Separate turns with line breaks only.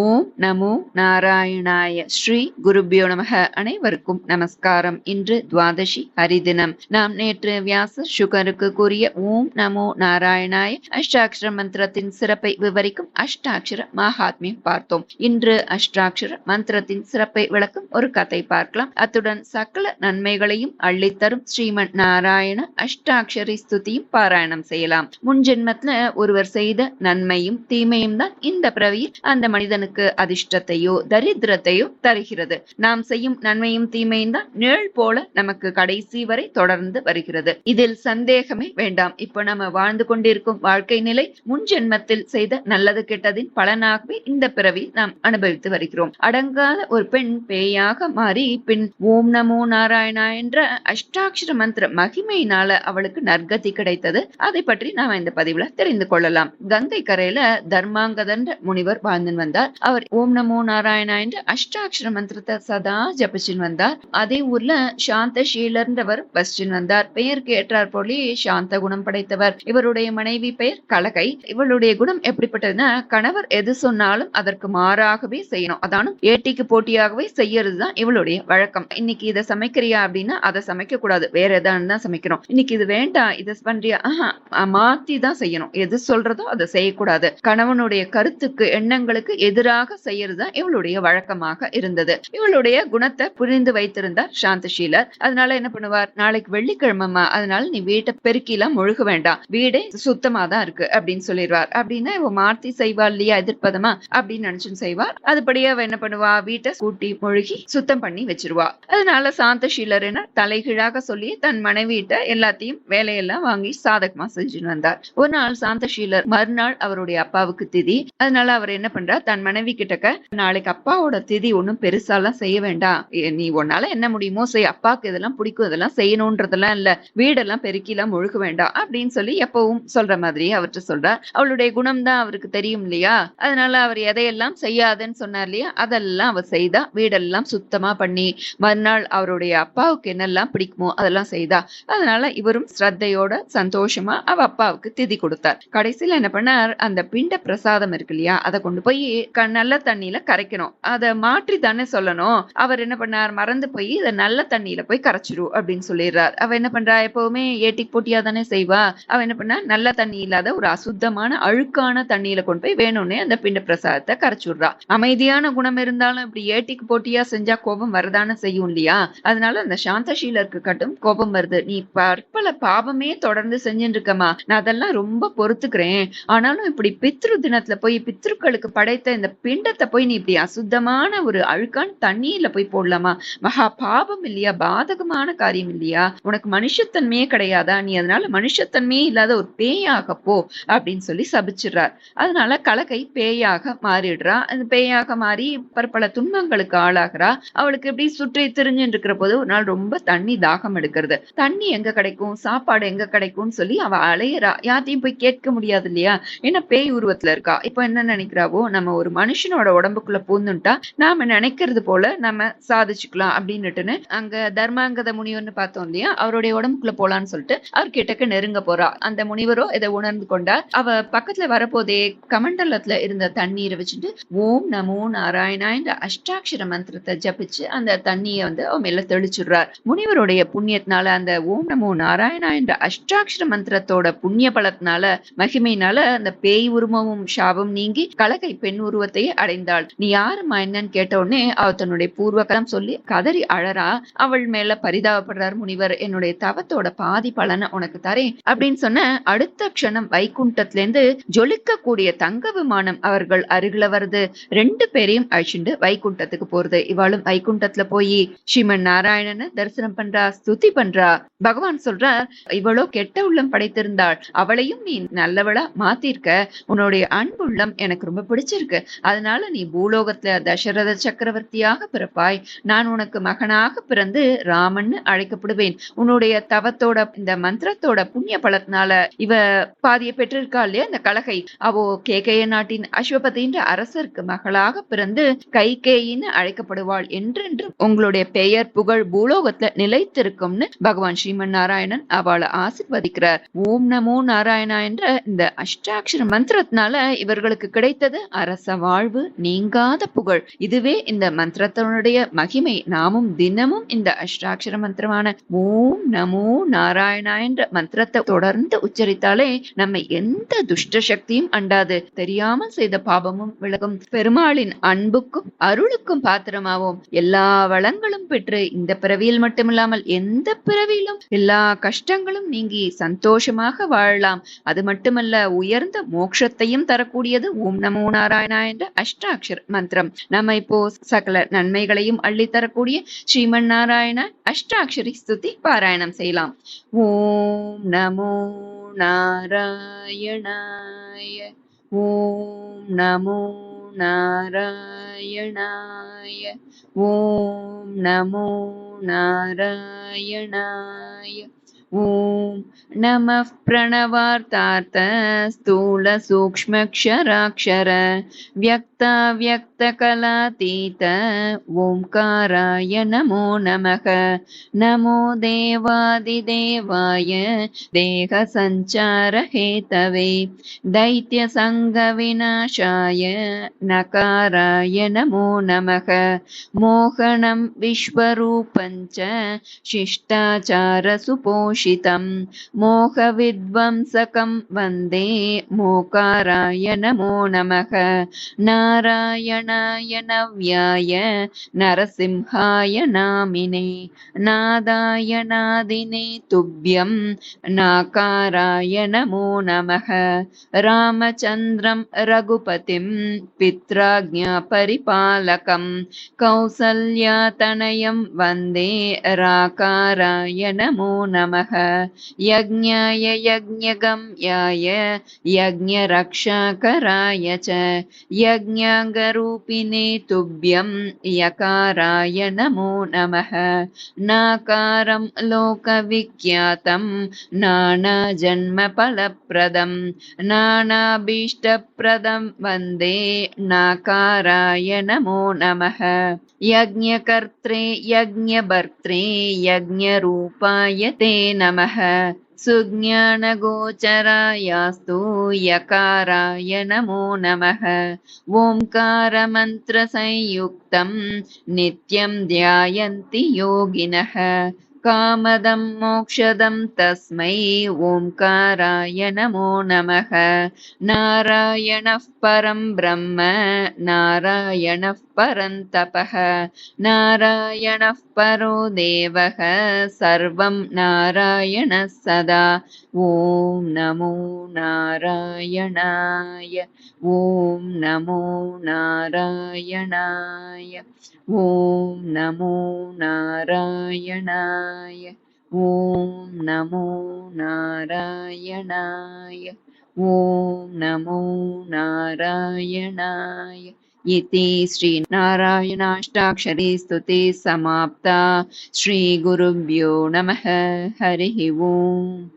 ஓம் நமோ நாராயணாய ஸ்ரீ குருபியோ நமக. அனைவருக்கும் நமஸ்காரம். இன்று துவாதசி ஹரிதினம். நாம் நேற்று வியாச சுகருக்கு கூறிய ஓம் நமோ நாராயணாய அஷ்டாட்சர மந்திரத்தின் சிறப்பை விவரிக்கும் அஷ்டாட்சர மகாத்மியம் பார்த்தோம். இன்று அஷ்டாட்சர மந்திரத்தின் சிறப்பை விளக்கும் ஒரு கதை பார்க்கலாம். அத்துடன் சகல நன்மைகளையும் அள்ளித்தரும் ஸ்ரீமன் நாராயண அஷ்டாட்சரி ஸ்துதியும் பாராயணம் செய்யலாம். முன் ஜென்மத்துல ஒருவர் செய்த நன்மையும் தீமையும் தான் இந்த பிறவியில் அந்த மனிதன் மனிதனுக்கு அதிர்ஷ்டத்தையோ தரித்திரத்தையோ தருகிறது. நாம் செய்யும் நன்மையும் தீமையும் தான் நிழல் போல நமக்கு கடைசி வரை தொடர்ந்து வருகிறது. இதில் சந்தேகமே வேண்டாம். இப்ப நம்ம வாழ்ந்து கொண்டிருக்கும் வாழ்க்கை நிலை முன் ஜென்மத்தில் செய்த நல்லது கெட்டதின் பலனாகவே இந்த பிறவியில் நாம் அனுபவித்து வருகிறோம். அடங்காத ஒரு பெண் பேயாக மாறி பின் ஓம் நமோ நாராயணா என்ற அஷ்டாட்சர மந்திர மகிமையினால அவளுக்கு நற்கதி கிடைத்தது. அதை பற்றி நாம இந்த பதிவுல தெரிந்து கொள்ளலாம். கங்கை கரையில தர்மாங்கதன்ற முனிவர் வாழ்ந்து வந்தார். வந்தார் அவர் ஓம் நமோ நாராயணா என்ற அஷ்டாட்சர மந்திரத்தை சதா ஜபிச்சுன்னு வந்தார். அதே ஊர்ல சாந்த ஷீலர்ன்றவர் வசிச்சுன்னு வந்தார். பெயருக்கு ஏற்றார் போலே சாந்த குணம் படைத்தவர். இவருடைய மனைவி பெயர் கலகை. இவளுடைய குணம் எப்படிப்பட்டதுன்னா கணவர் எது சொன்னாலும் அதற்கு மாறாகவே செய்யணும். அதானும் ஏட்டிக்கு போட்டியாகவே செய்யறதுதான் இவளுடைய வழக்கம். இன்னைக்கு இதை சமைக்கிறியா அப்படின்னா அதை சமைக்க கூடாது. வேற எதாவது தான் சமைக்கணும் இன்னைக்கு இது வேண்டாம் இதை பண்றியா? மாத்தி தான் செய்யணும். எது சொல்றதோ அதை செய்யக்கூடாது. கணவனுடைய கருத்துக்கு எண்ணங்களுக்கு எதிராக செய்யறதுதான் இவளுடைய வழக்கமாக இருந்தது. இவளுடைய குணத்தை புரிந்து வைத்திருந்தார் சாந்தசீலர். அதனால என்ன பண்ணுவார்? நாளைக்கு வெள்ளிக்கிழமைமா அதனால நீ வீட்டை பெருக்கிலாம் முழுக வேண்டாம். வீடே சுத்தமா தான் இருக்கு அப்படின்னு சொல்லிடுவார். அப்படின்னா இவ மாத்தி செய்வா இல்லையா எதிர்ப்பதமா? அப்படின்னு நினைச்சுன்னு செய்வார். அதுபடியே அவ என்ன பண்ணுவா? வீட்டை கூட்டி முழுகி சுத்தம் பண்ணி வச்சிருவா. அதனால சாந்தசீலர் என்ன தலைகீழாக சொல்லி தன் மனைவிட்ட எல்லாத்தையும் வேலையெல்லாம் வாங்கி சாதகமா செஞ்சுன்னு வந்தார். ஒரு நாள் சாந்தசீலர் மறுநாள் அவருடைய அப்பாவுக்கு திதி. அதனால அவர் என்ன பண்றார்? தன் மனைவி கிட்டக்க நாளைக்கு அப்பாவோட திதி ஒண்ணும் பெருசாலாம் செய்ய வேண்டாம் நீ உன்னால என்ன முடியுமோ செய். அப்பாவுக்கு இதெல்லாம் பிடிக்கும் இதெல்லாம் செய்யணும்ன்றதெல்லாம் இல்ல. வீடெல்லாம் பெருக்கிலாம் முழுக வேண்டாம் அப்படின்னு சொல்லி எப்பவும் சொல்ற மாதிரி அவர்கிட்ட சொல்றார் அவளுடைய குணம் தான் அவருக்கு தெரியும் இல்லையா? அதனால அவர் எதையெல்லாம் செய்யாதுன்னு சொன்னார் இல்லையா? அதெல்லாம் அவர் செய்தா. வீடெல்லாம் சுத்தமா பண்ணி மறுநாள் அவருடைய அப்பாவுக்கு என்னெல்லாம் பிடிக்குமோ அதெல்லாம் செய்தா. அதனால இவரும் ஸ்ரத்தையோட சந்தோஷமா அவ அப்பாவுக்கு திதி கொடுத்தார். கடைசியில என்ன பண்ணார்? அந்த பிண்ட பிரசாதம் இருக்கு இல்லையா? அதை கொண்டு போய் க- நல்ல தண்ணியில கரைக்கணும். அதை மாற்றி தானே சொல்லணும். அவர் என்ன பண்ணார்? மறந்து போய் இதை நல்ல தண்ணியில போய் கரைச்சிரு அப்படின்னு சொல்லிடுறார். அவ என்ன பண்றா? எப்பவுமே ஏட்டிக்கு போட்டியா தானே செய்வா. அவ என்ன பண்ணா? நல்ல தண்ணி இல்லாத ஒரு அசுத்தமான அழுக்கான தண்ணியில கொண்டு போய் வேணும்னே அந்த பிண்ட பிரசாதத்தை கரைச்சு விடுறா அமைதியான குணம் இருந்தாலும் இப்படி ஏட்டிக்கு போட்டியா செஞ்சா கோபம் வரதானே செய்யும் இல்லையா? அதனால அந்த சாந்தசீலருக்கு கட்டும் கோபம் வருது. நீ பற்பல பாவமே தொடர்ந்து செஞ்சுட்டு இருக்கமா நான் அதெல்லாம் ரொம்ப பொறுத்துக்கிறேன். ஆனாலும் இப்படி பித்ரு தினத்துல போய் பித்ருக்களுக்கு படைத்த இந்த பிண்டத்தை போய் நீ இப்படி அசுத்தமான ஒரு அழுக்கான தண்ணீர்ல போய் போடலாமா? மகா பாபம் இல்லையா? பாதகமான காரியம் இல்லையா? உனக்கு மனுஷத்தன்மையே கிடையாதா? நீ அதனால மனுஷத்தன்மையே இல்லாத ஒரு பேயாக போ அப்படின்னு சொல்லி சபிச்சிடுறார். அதனால கலகை பேயாக மாறிடுறா. அந்த பேயாக மாறி பற்பல துன்பங்களுக்கு ஆளாகிறா. அவளுக்கு இப்படி சுற்றி திரிஞ்சுட்டு இருக்கிற போது ஒரு நாள் ரொம்ப தண்ணி தாகம் எடுக்கிறது. தண்ணி எங்க கிடைக்கும்? சாப்பாடு எங்க கிடைக்கும்னு சொல்லி அவ அலையறா. யார்த்தையும் போய் கேட்க முடியாது இல்லையா? ஏன்னா பேய் உருவத்துல இருக்கா? இப்ப என்ன நினைக்கிறாவோ? நம்ம ஒரு மனுஷனோட உடம்புக்குள்ள பூந்துட்டா நாம நினைக்கிறது போல நம்ம சாதிச்சுக்கலாம் அப்படின்னுட்டுன்னு அங்க தர்மாங்கத முனிவர்னு பார்த்தோம் இல்லையா? அவருடைய உடம்புக்குள்ள போலான்னு சொல்லிட்டு அவர் கிட்டக்க நெருங்க போறா. அந்த முனிவரோ இதை உணர்ந்து கொண்டார் அவ பக்கத்துல வரப்போதே கமண்டலத்துல இருந்த தண்ணீரை வச்சுட்டு ஓம் நமோ நாராயணா என்ற அஷ்டாட்சர மந்திரத்தை ஜபிச்சு அந்த தண்ணியை வந்து அவன் மேல தெளிச்சுடுறார். முனிவருடைய புண்ணியத்தினால அந்த ஓம் நமோ நாராயணா என்ற அஷ்டாட்சர மந்திரத்தோட புண்ணிய பலத்தினால மகிமையினால அந்த பேய் உருவமும் சாபம் நீங்கி கலகை பெண் உருவத்தையே அடைந்தாள். நீ யாருமா என்னன்னு கேட்ட உடனே அவ தன்னுடைய பூர்வகலம் சொல்லி கதறி அழறா? அவள் மேல பரிதாபப்படுறார் முனிவர். என்னுடைய தவத்தோட பாதி பலனை உனக்கு தரேன் அப்படின்னு சொன்ன அடுத்த க்ஷணம் வைகுண்டத்துல இருந்து ஜொலிக்கக்கூடிய தங்க விமானம் அவர்கள் அருகில வருது. ரெண்டு பேரையும் அழிச்சுண்டு வைகுண்டத்துக்கு போறது. இவாளும் வைகுண்டத்துல போய் ஸ்ரீமன் நாராயணனை தரிசனம் பண்றா? ஸ்துதி பண்றா? பகவான் சொல்றார் இவளோ கெட்ட உள்ளம் படைத்திருந்தாள். அவளையும் நீ நல்லவளா மாத்திருக்க. உன்னுடைய அன்புள்ளம் எனக்கு ரொம்ப பிடிச்சிருக்கு. அதனால நீ பூலோகத்துல தசரத சக்கரவர்த்தியாக பிறப்பாய். நான் உனக்கு மகனாக பிறந்து ராமன் அழைக்கப்படுவேன். உன்னுடைய தவத்தோட இந்த மந்திரத்தோட புண்ணிய பலத்தினால இவ பாதிய பெற்றிருக்கா இல்லையா? இந்த கலகை. அவோ கேகைய நாட்டின் அஸ்வபதின்ற அரசருக்கு மகளாக பிறந்து கைகேயின்னு அழைக்கப்படுவாள். என்றென்று உங்களுடைய பெயர் புகழ் பூலோகத்துல நிலைத்திருக்கும்னு பகவான் ஸ்ரீமன் நாராயணன் அவளை ஆசிர்வதிக்கிறார். ஓம் நமோ நாராயணா என்ற இந்த அஷ்டாட்சர மந்திரத்தினால இவர்களுக்கு கிடைத்தது அரச வாழ்வு நீங்காத புகழ். இதுவே இந்த மந்திரத்தினுடைய மகிமை. நாமும் தினமும் இந்த அஷ்டாட்சர மந்திரமான ஓம் நமோ நாராயணா என்ற மந்திரத்தை தொடர்ந்து உச்சரித்தாலே நம்மை எந்த துஷ்ட சக்தியும் அண்டாது. தெரியாமல் செய்த பாபமும் விலகும். பெருமாளின் அன்புக்கும் அருளுக்கும் பாத்திரமாவோம். எல்லா வளங்களும் பெற்று இந்த பிறவியில் மட்டுமில்லாமல் எந்த பிறவியிலும் எல்லா கஷ்டங்களும் நீங்கி சந்தோஷமாக வாழலாம். அது மட்டுமல்ல உயர்ந்த மோட்சத்தையும் தரக்கூடியது ஓம் நமோ நாராயணா என்ற அஷ்டாட்சர மந்திரம். நம்ம இப்போ சகல நன்மைகளையும் அள்ளித்தரக்கூடிய ஸ்ரீமன் நாராயண அஷ்டாட்சரி ஸ்துதி பாராயணம் செய்யலாம். ஓம் நமோ நாராயணாய ஓம் நமோ நாராயணாய ஓம் நமோ நாராயணாய ॐ नमः प्रणवार्तार्थ स्थूलसूक्ष्मक्षराक्षर व्यक्ताव्यक्तकलातीत ओङ्काराय नमो नमः। नमो देवादिदेवाय देहसञ्चारहेतवे दैत्यसङ्गविनाशाय नकाराय नमो नमः। मोहनं विश्वरूपञ्च शिष्टाचारसुपोषितं मोहविध्वंसकं वन्दे मोकाराय नमो नमः नारायणाय नव्याय नरसिंहाय नामिने नादाय नादिने तुभ्यं नाकाराय नमो नमः रामचन्द्रं रघुपतिं पित्राज्ञापरिपालकं कौसल्यातनयं वन्दे राकाराय नमो नमः यज्ञाय यज्ञगम्याय यज्ञरक्षाकराय च यज्ञाङ्गरूपिणे तुभ्यं यकाराय नमो नमः। नाकारं लोकविख्यातं नानाजन्मफलप्रदं नानाभीष्टप्रदं वन्दे नाकाराय नमो नमः। यज्ञकर्त्रे यज्ञभर्त्रे यज्ञरूपाय ते नमः। सुज्ञानगोचरायास्तु यकाराय नमो नमः। ओङ्कारमन्त्रसंयुक्तं नित्यं ध्यायन्ति योगिनः। कामदं मोक्षदं तस्मै ओङ्काराय नमो नमः। नारायणः परं ब्रह्म नारायणः परन्तपः नारायणः परो देवः सर्वं नारायणः सदा। ॐ नमो नारायणाय ॐ नमो नारायणाय ॐ नमो नारायणाय ॐ नमो नारायणाय ॐ नमो नारायणाय इति श्रीनारायणाष्टाक्षरी स्तुतिः समाप्ता। श्रीगुरुभ्यो नमः। हरिः ओम्